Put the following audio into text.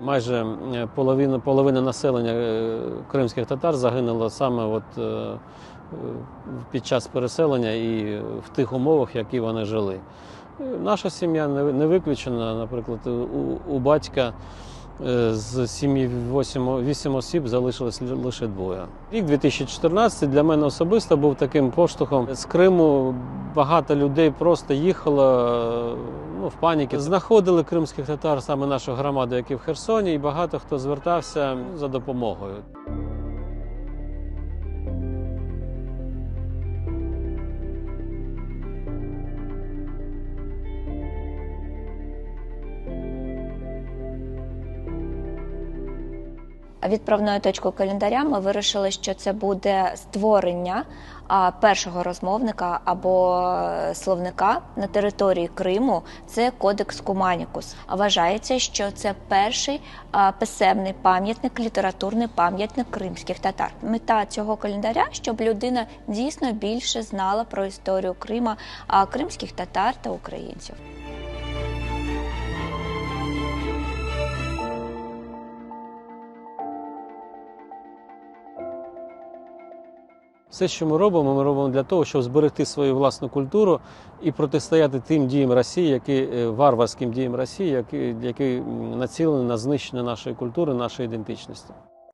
майже половина, половина населення е, кримських татар загинуло саме от, е, е, під час переселення і в тих умовах, які вони жили. Наша сім'я не виключена. Наприклад, у, у батька з сім'ї 8, 8 осіб залишилось лише двоє. Рік 2014 для мене особисто був таким поштовхом. З Криму багато людей просто їхало е, ну, в паніки. Знаходили кримських татар саме нашу громаду, які в Херсоні, і багато хто звертався за допомогою. Відправною точкою календаря ми вирішили, що це буде створення першого розмовника або е, словника на території Криму. Це кодекс Куманікус. Вважається, що це перший писемний пам'ятник, літературний пам'ятник кримських татар. Мета цього календаря, щоб людина дійсно більше знала про історію Крима, кримських татар та українців. Все, що ми робимо, ми робимо для того, щоб зберегти свою власну культуру і протистояти тим діям Росії, які е, варварським діям Росії, які, які націлені на знищення нашої культури, нашої ідентичності.